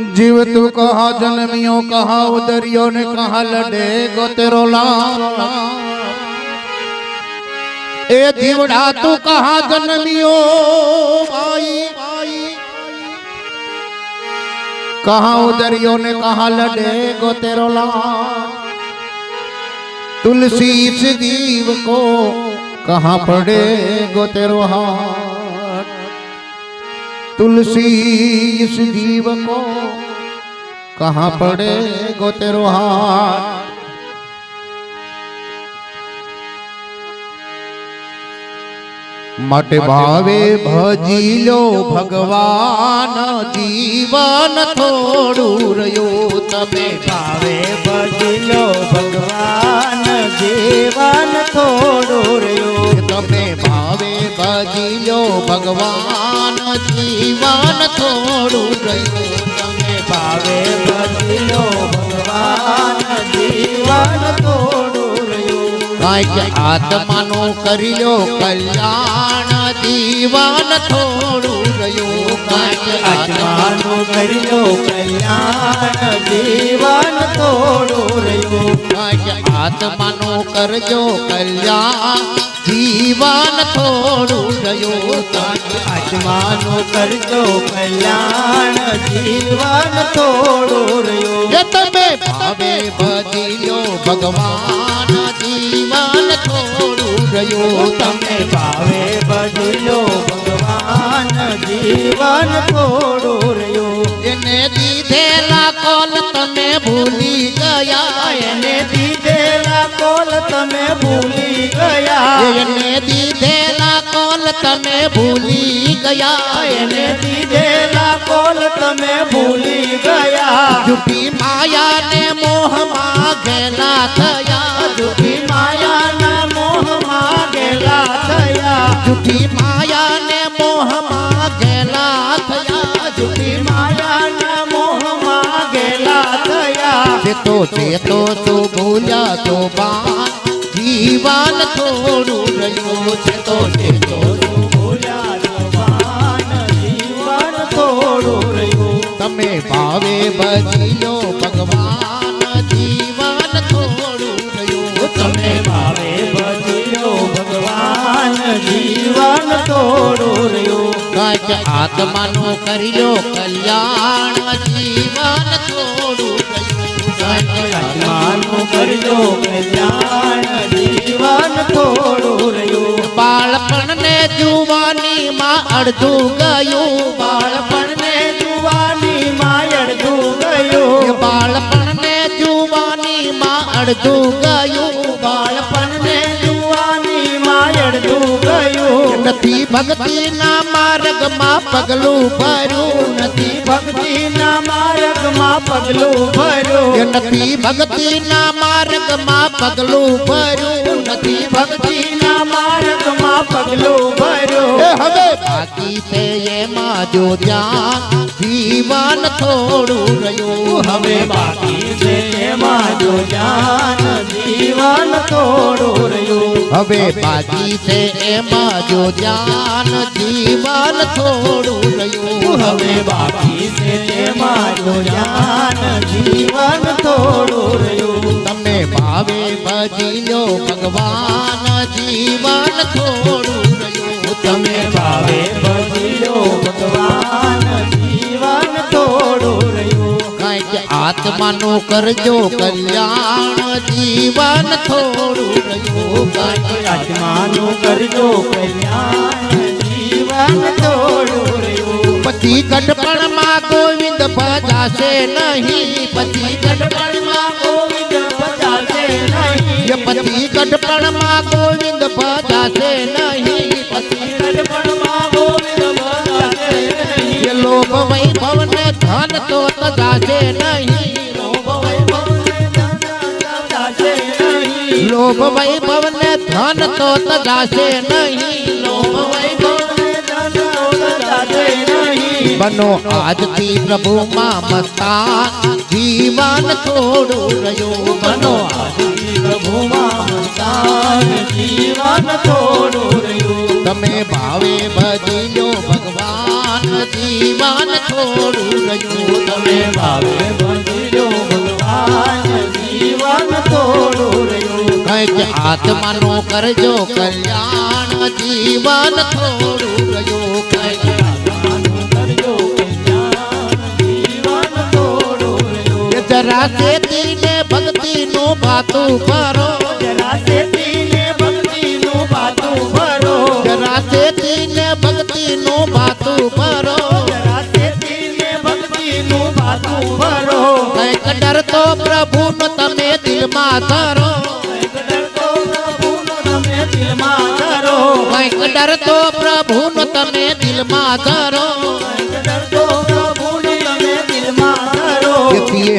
जीव तू कहा, जन्मियो कहा, उदरियो ने कहा, लडे गो तेरो ए जीवड़ा, तू कहा, जन्मियो? भाई कहा, उदरियो ने कहा, लडे गो तेरो तुलसी इस जीव को कहाँ पड़े गो तेरो हाथ तुलसी इस जीव को कहा पड़े गो तेरो मट भावे भजी लो भगवान जीवन थोड़ू रो तबे भावे भजी लो भगवान जीवन थोड़ू रो तबे भावे भजी लो भगवान। જીવન થોડું રહ્યું. તમે ભાવે બદલો ભગવાન જીવન કરી લો કલ્યાણ જીવન થોડું રહ્યું આત્માનું કરજો કલ્યાણ જીવન થોડું રહ્યું. આત્માનું કરજો કલ્યાણ, જીવન થોડું રહ્યું. આત્માનું કરજો કલ્યાણ, જીવન થોડું રહ્યું. તમે ભાવે બધી ભગવાન. થોડું રહ્યું તમે ભાવે બદલો ભગવાન જીવન થોડું રહ્યું એને દીધેલા કોલ તમે ભૂલી ગયા એને દીધેલા કોલ તમે ભૂલી ગયા એને દીધેલા કોલ તમે ભૂલી ગયા એને દીધેલા કોલ તમે ભૂલી ગયા જુટી માયાને મોહમાં ઘેલા થયા જુઠી માયાને મોહમાં ગેલા થયા. જુઠી માયાના મોહમાં ગેલા થયા. જેતો જેતો તો ભૂલ્યા તો બાન. જીવન થોડું રહ્યું. જેતો તો ચેતો ભૂલ્યા જવાન જીવન થોડું રહ્યું. તમે ભાવે બદલ્યો ભગવાન. રહ્યું કાંઈક કરી લો કલ્યાણ જીવન થોડું રહ્યું. કરી લો કલ્યાણ જીવન થોડું રહ્યું. બાળપણને જુવાનીમાં અડધું ગયું. બાળપણને જુવાની માં અડધું ગયું. બાળપણને જુવાનીમાં અડધું ગયું. બાળપણને ગયું નથી ભક્તિના માર્ગમાં પગલું ભર્યું નથી ભક્તિના માર્ગમાં પગલું એ ભર્યું નથી ભક્તિના માર્ગમાં પગલું ભર્યું નથી ભક્તિના માર્ગમાં પગલું એ ભર્યું હવે બાકી છે એમાં જો ધ્યાન જીવન થોડું રહ્યું હવે બાકી છે એમાં જો જાન જીવન થોડું રહ્યું હવે બાકી છે એમાં જો ધ્યાન જીવન થોડું રહ્યું હવે બાકી છે જો જાન જીવન થોડું રહ્યું. તમે ભાવે ભજી લો ભગવાન જીવન થોડું રહ્યું. તમે ભાવે ભજ્યો ભગવાન આત્માનું કરજો કલ્યાણ જીવન થોડું રહ્યું આત્માનું કરજો કલ્યાણ જીવન થોડું રહ્યું પછી ગઢપણમાં ગોવિંદ ભજાશે નહીં. પતિ ગઢપણમાં ગોવિંદ ભજાશે નહીં. ગઢપણમાં ગોવિંદ ભજાશે નહીં. પછી ગઢપણમાં ગોવિંદ ભજાશે નહીં લોભ વૈભવ ને ધન તો તજાશે નહીં. લોભ વૈભવ ને ધન તો તજાશે નહીં. બનો આજથી પ્રભુમાં મસ્તાન. જીવન થોડું રહ્યો. બનો આદિ જીવન થોડું રહ્યું. તમે ભાવે ભજીલો ભગવાન, જીવન થોડું રહ્યું. તમે ભાવે ભજ્યો ભગવાન જીવન થોડું રહ્યું. કંઈક આત્માનો કરજો કલ્યાણ, જીવન થોડું રહ્યું. કંઈક આત્માનું કરજો કલ્યાણ જીવન થોડું રહ્યું જરા ચેતીને ભક્તિનું ભાતું કરો જરા શેતીને ભક્તિનું પાતું ભરો. જરા ચેતીને ભક્તિનું ભાતું કરો જરા શેતીને ભક્તિનું પાતું ભરો. કંઈક ડરતો પ્રભુનો તમે દિલમાં ધરો. કંઈક ડરતો પ્રભુનો તમે દિલમાં ધરો. કંઈક ડરતો પ્રભુનો તમે દિલમાં ધરો. કંઈક ડરતો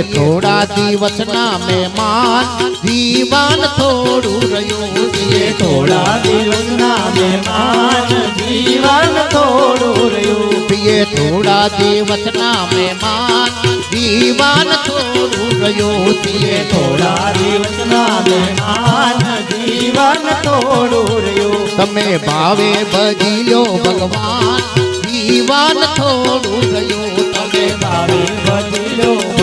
તેથી થોડા દિવસના મહેમાન જીવન થોડું રહ્યું છે થોડા દિવસના મહેમાન જીવન થોડું રહ્યું પ્રિય થોડા દિવસના મહેમાન જીવન થોડું રહ્યું છે થોડા દિવસના મહેમાન જીવન થોડું રહ્યું તમે ભાવે ભજી લો ભગવાન જીવન થોડું રહ્યું તમે ભાવે ભજલો ભગવાન જીવન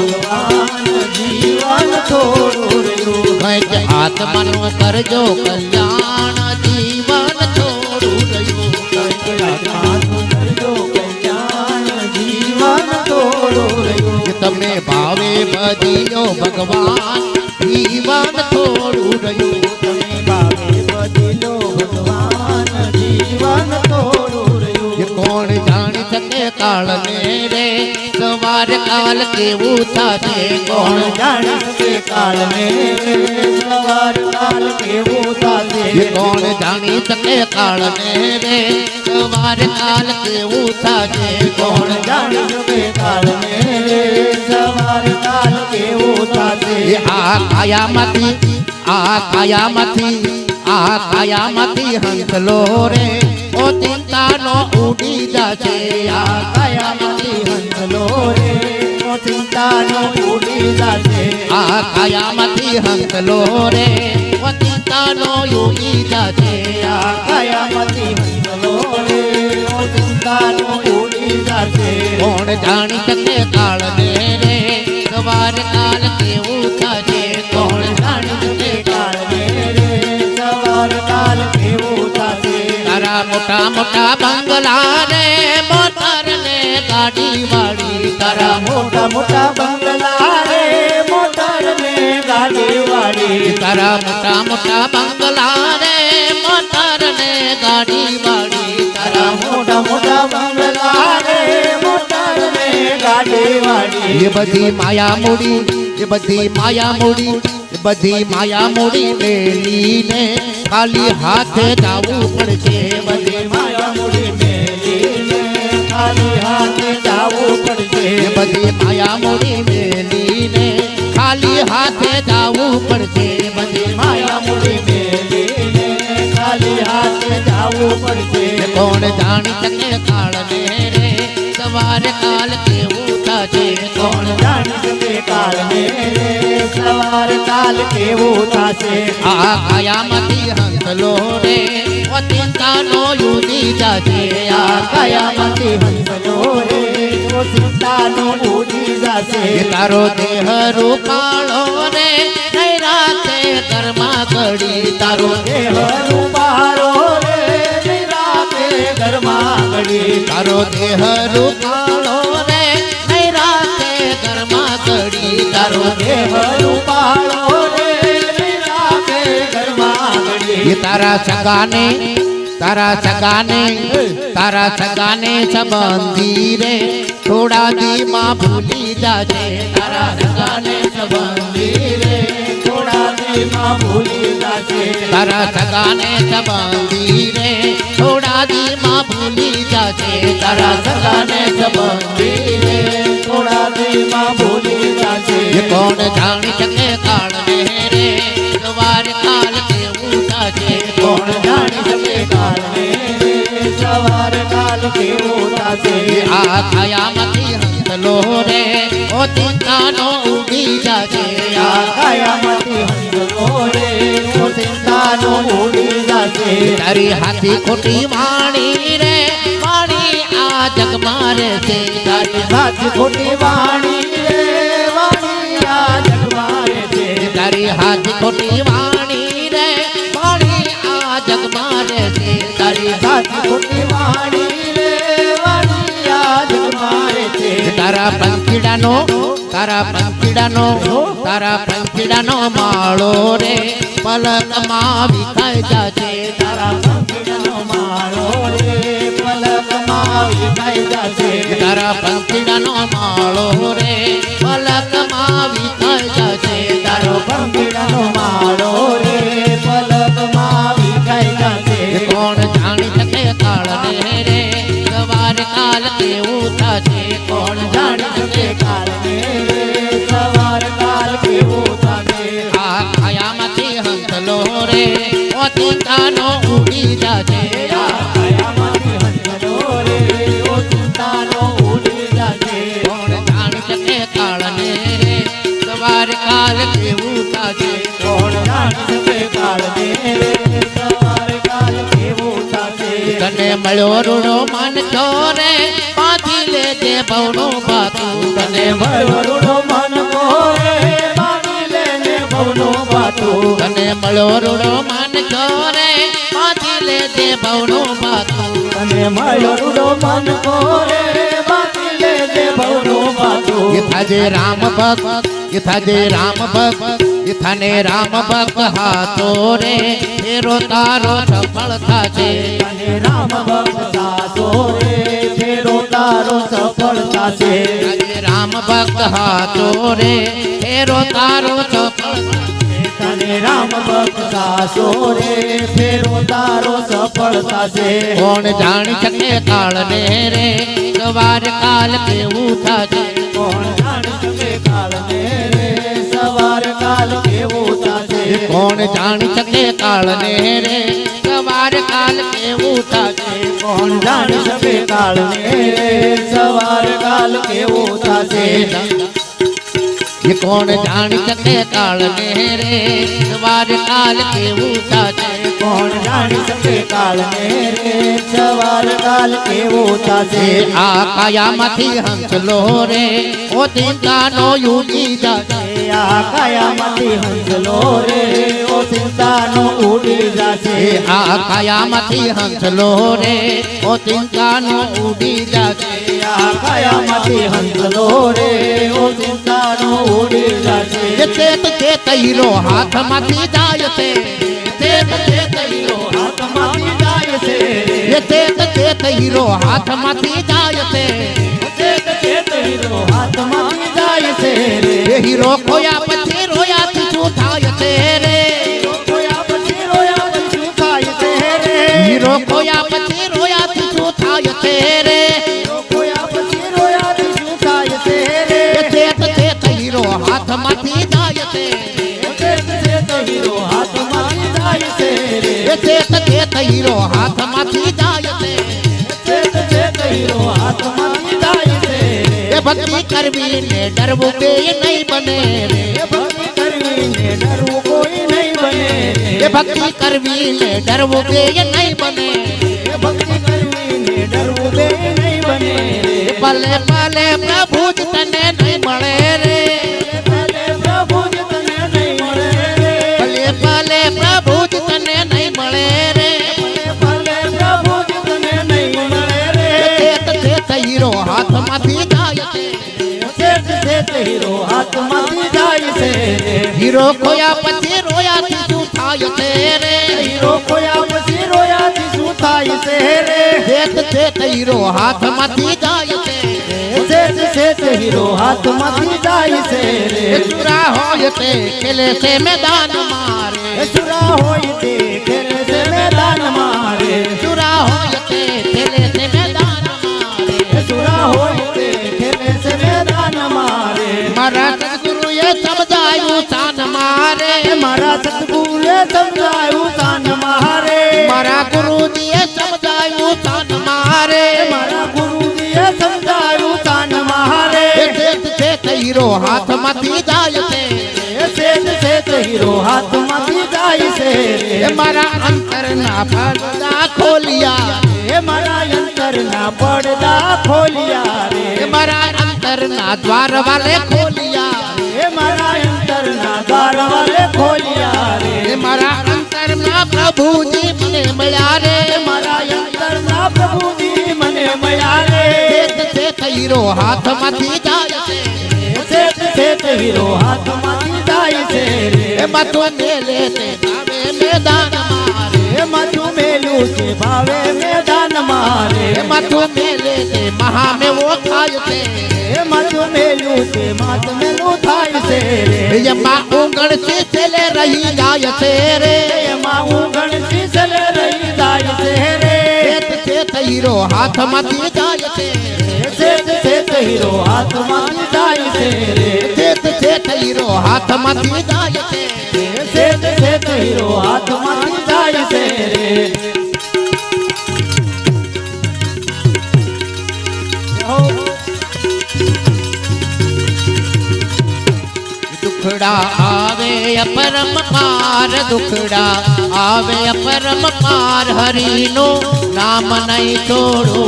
કરજો કલ્યાણ જીવન જીવન થોડું રહ્યું તમે ભાવે લો ભગવાન જીવન થોડું રહ્યું ભાવે ભજલો ભગવાન જીવન થોડું રહ્યું. કોણ જાણી કાળને રે સવાર કાલ કેવું થશે કોણ કોણ જાણી શકે કાળને સવાર કાલ કેવું થશે એ કોણ જાણી શકે કાળને રે સવાર કાલ કેવું થશે કોણ કોણ જાણી શકે કાળને સવાર કાલ કેવું થશે એ આ કાયામાંથી આ કાયામાંથી આ કાયામાંથી હંસલો રે ઓ ચિંતાનો ઉડી જશે આ કાયામાંથી હંસલો રે. ઓ ચિંતાનો ઉડી જશે આ કયામતી હંસલો રે. ઓ ચિંતાનો ઉડી આ કયામતી હંસલો રે. ઓ ચિંતાનો ઉડી જશે કોણ જાણી શકે કાળને? મોટા મોટા બંગલા રે મોટર ને ગાડી વાળી તારા તારા મોટા મોટા બંગલા રે મોટર ને ગાડી વાળી તારા મોટા મોટા બંગલા રે મોટર ને ગાડી વાળી તારા તારા મોટા મોટા બંગલા રે મોટર ને ગાડી વાળી એ બધી માયા મૂડી એ બધી માયા મૂડી એ બધી માયા મૂડી મેલીને ખાલી હાથે જાવું પડશે. બધી માયા મોડી મેલીને ખાલી હાથે જાવું પડશે. બધી માયા મૂડી મેલીને ખાલી હાથે જાવું પડશે. બધી માયા મૂડી મેલીને ખાલી હાથે જાવું પડશે. કોણ જાણી શકે કાળને રે? સવારે કાલ કેવું થશે કોણ જાણી શકે કાળને રે? સવારે કાલ કેવું થશે આ કાયામાંથી હંસલો રે ચિંતાનો યુદી જશે આ કયામતી હંસલો રે ચિંતાનો ઉડી જશે તારો દેહ રૂપાળો રે રાતે ઘરમાં ઘડી તારો દેહ તારો દેહ રૂપાળો રે નહીં રાતે ઘરમાં ઘડી તારો દેહ રૂપાળો રે નિરાતે ઘરમાં ઘડી તારા સગાને તારા સગાને તારા સગાને સંબંધી રે, થોડા દીમાં ભૂલી જાજે. તારા સગાને સંબંધી રે, થોડા દેમાં ભૂલી જાજે. તારા સગાને સંબંધી રે, થોડા દીમાં ભૂલી જાજે. તારા સગાને સંબંધી રે, થોડા દેમાં ભૂલી જાજે. કોણ જાણી આ કાયામાંથી હંસલો રે ઓ ચિંતાનો ઉડી જાશે આ કાયામાંથી હંસલો રે ઓ ચિંતાનો ઉડી જશે તારી હાથી ખોટી વાણી રે વાણી આ જગમાં છે તારી હાથી ખોટી વાણી રે વાણી આ જગમાં છે તારી હાથી ખોટી વાણી તારા પંખીડાનો તારા પંખીડાનો તારા પંખીડાનો માળો રે, પલકમાં વિખાઈ જાશે તારા પંખીડાનો માળો રે, પલકમાં વિખાઈ જશે. તારા પંખીડાનો માળો રે, પલકમાં વિખાઈ જાશે તારો પંખીડાનો માળો રે, પલકમાં વિખાઈ જશે. કોણ કેવું થશે કોણ જાણી રે સવાર કાલ કેવું થશે. આ કાયામાંથી હંસલો રે, ઓ ઉડી જાશે મળ્યો મન ચોરે પાછી લેજે ભવનું પાતું તને મળ્યો મન મોરે માની લેને ભવનું બાતું. તને મળ્યો મન ચોરે પાછી લેજે ભવનું પાતું તને મળ્યો મન મોરે માની લેને ભવનું બાતું. એ થાજે રામ ભક્ત એ થાજે રામ ભક્ત એ થાને રામ ભક્ત હાથો રે. ફેરો તારો સફળ થાશે રામ ભક્ત હાથો રે. ફેરો તારો સફળ થશે રામ ભક્ત હાથો રે. ફેરો તારો સફળ તને રામ ભક્તા સોરે ફેરો તારો સફળતા છે. કોણ જાણી શકે કાળને રે સવાર કાલ કેવું થશે? કોણ જાણી શકે કાળને રે સવાર કાલ કેવું થશે? કોણ જાણી શકે કાળને રે સવાર કાલ કેવું થશે? કોણ જાણી શકે કાળને રે સવાર કાલ કેવું થશે? એ કોણ જાણી શકે કાળને રે? સવાર કાલ કેવું થશે? કોણ જાણી શકે કાળને રે? સવાર કાલ કેવું થશે? આ કાયામાંથી હંસલો રે ઓ ચિંતાનો યુગી જશે. આ કાયામાંથી હંસલો રે ઓ ચિંતાનો ઉડી જશે. આ કાયામાંથી હંસલો રે ઓ ચિંતાનો ઉડી જશે. આ કાયામાંથી હંસલો રે ઓ ચિંતાનો ઉડી જશે એ ચેત ચેતઈરો હાથમાંથી જાય છે. ચેત ચેતઈરો હાથમાંથી જાય છે. એ ચેત ચેતઈરો હાથમાંથી જાય છે. ચેત ચેત હીરો હાથમાંથી જાય છે. હીરો ખોયા હાથમાંથી જાય છે ચેત ચેત હીરો હાથમાંથી જાય છે રે એ ચેત ચેતઈરો હાથમાંથી જાય છે ચેત ચેત હીરો હાથમાંથી જાય છે રે એ ભક્તિ કરવી ને ડરવું બે નહીં બને રે એ ભક્તિ કરવીને ડરવું કોઈ નહીં બને એ ભક્તિ કરવી ને ડરવું બે નહીં બને એ ભક્તિ કરવીને ડરવું બે નહીં બને એ ભલે ભલે પ્રભુ જ તને નહીં મળે રે હીરો હાથમાંથી જાય છે રે હીરો ખોયા પછી રોયાથી શું થાય છે રે હીરો ખોયા પછી રોયાથી શું થાય છે રે ચેત ચેત હીરો હાથમાંથી જાય છે ચેત ચેત હીરો હાથમાંથી જાય છે રે એ ચુરા હોય તે ખેલે છે મેદાન મારે એ સુરા હોય તે ખેલે છે મેદાન મારે સમજાયું તાન મારે. મારા ગુરુજીએ સમજાયું શાન મારે. મારા ગુરુજીએ સમજાયું તાન મારે. ચેત ચેત હીરો હાથમાંથી જાય છે. શેઠ શેઠ હીરો હાથમાંથી જાય છે. એ મારા અંતરના પડદા ખોલિયા. એ મારા અંતરના પડદા ખોલિયા રે. મારા અંતરના દ્વાર વાલે ખોલિયા. એ મારા અંતરના દ્વાર વાલે મારા અંતરમાં પ્રભુજી મને મળ્યા રે. મારા અંતરના પ્રભુજી મને મળ્યા રે. શેઠ શેઠ હીરો હાથમાંથી જાય છે. શેઠ શેઠ હીરો હાથમાંથી જાય છે એ માથું મેલે તે ભાવે મેદાન મારે એ માથું મેલું છે ભાવે મેદાન મારે એ માથું મેલે તે મહા મેવો ખાય છે. એ માથું મેલું છે માથ મેલું થાય છે રે એમાં ઉગણ છે છેલ્લે રહી જાય છે રે એમાં હું ગણતી સલે રહી જાય છે રે શેઠ શેઠ હીરો હાથમાંથી જાય છે શેઠ શેઠ હીરો હાથમાંથી જાય છે રે શેઠ શેઠ હીરો હાથમાંથી જાય છે શેઠ શેઠ હીરો હાથમાંથી દુખડા આવે, અપરમ પાર દુખડા આવે, અપરમ પાર હરિનો નામ નહીં છોડો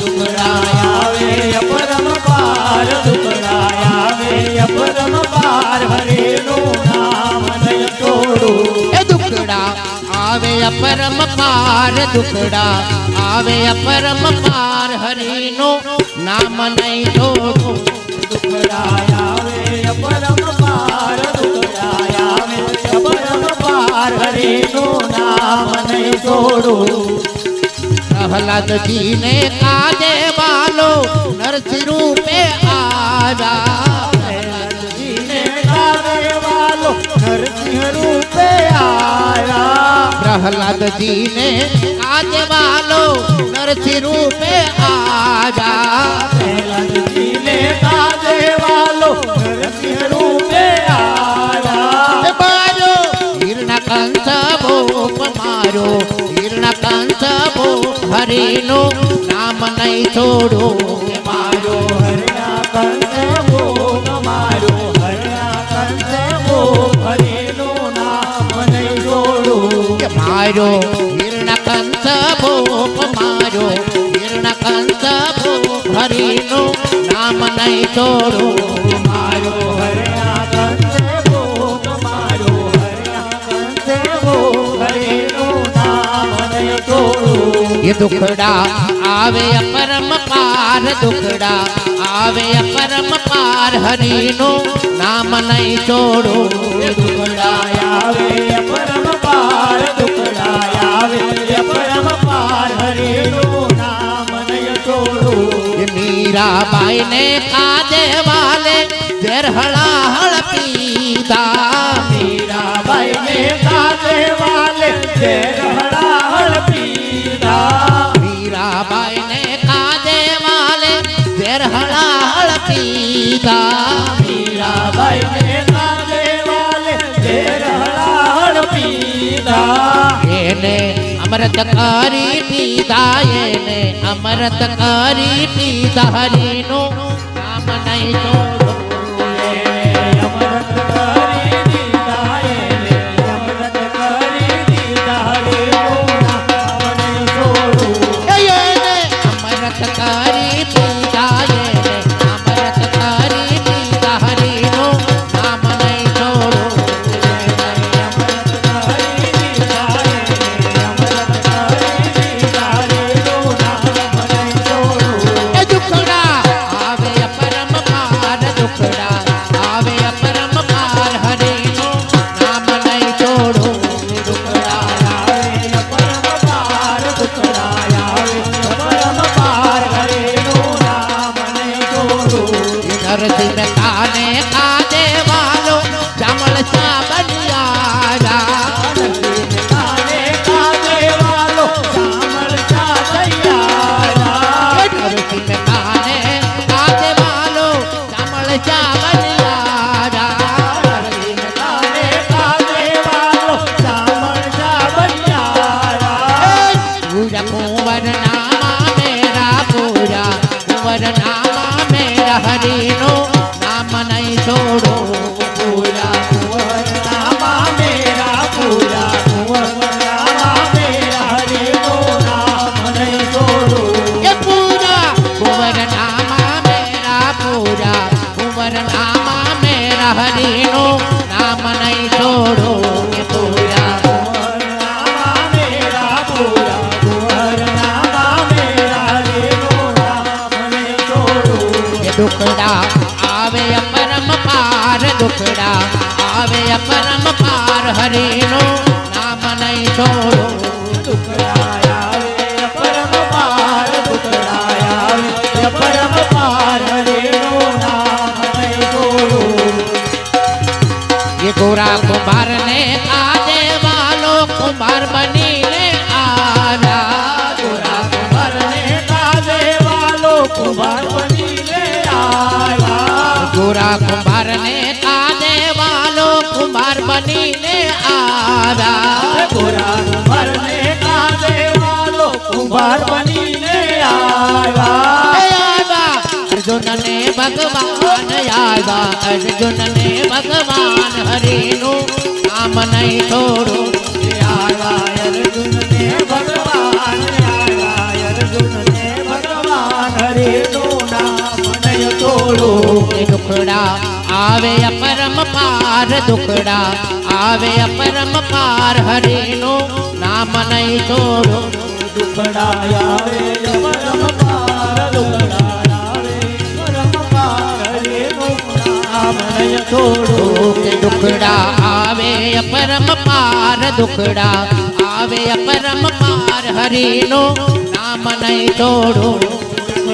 દુખડા આવે, અપરમ પાર દુખડા આવે, અપરમ પાર હરેનું નામ નહીં છોડું એ દુખડા આવે, અપરમ પાર દુખડા આવે, અપરમ પાર હરિનો નામ નહીં છોડો દુખડા આવે નામ નહીં છોડું પ્રહલાદજી ને કાજે વાલો નરસિંહ રૂપે આવ્યા જીને ગાવે વાલો નરસિંહ રૂપે આયા પ્રહલાદજી ને કાજે વાલો નરસિંહ રૂપે આવ્યા જીને ગાવે હરિનો નામ નહીં છોડો. મારો હરણા કંસે ભોગ મારો કંસે હરેનું નામ નહીં જોડું કે મારો હિરણા કંસ ભોપ મારો હિરણા કંસ ભોપ હરિનો નામ નહીં છોડો. મારો જોડું એ દુખડા આવે અપરમ પાર દુખડા આવે અપરમ પાર હરિનો નામ નહીં છોડો દુકડાય આવે પરમ પાર દુકડાય આવે પરમ પાર હરેનું નામ નહીં જોડું એ મીરાબાઈ ને કાજે વાલે ઝેર હળાહળ પીધા મીરાબાઈ ને કાજે વાલે જે રહડાહળ પીધા મીરાબાઈ ને કાજે વાલે ઝેર હળાહળ પીધા. મીરાબાઈ ને કાજે પીધા. એને અમૃત કરી પીધા એને અમૃત કરી પીધા. હરીનું કામ નહીં বানিয়া પાર કુંભાર બનીને આવ્યા ગોરા કુંભાર ને કાને વાલો કુંભાર બનીને આવ્યા ગોરા કુંભાર ને કાને વાલો કુંભાર બનીને આવ્યા અર્જુન ને ભગવાન આવ્યા અર્જુન ને ભગવાન હરિનું કામ નહીં થોડું દુખડા આવે પરમ પાર દુખડા આવે પરમ પાર હરિનું નામ નહીં છોડો દુખડાયા આવે પરમ પાર દુખડાયા આવે પરમ પાર હરેનું નામ નય તોડું કે દુખડા આવે પરમ પાર દુખડા આવે પરમ પાર હરિનું નામ નહીં છોડો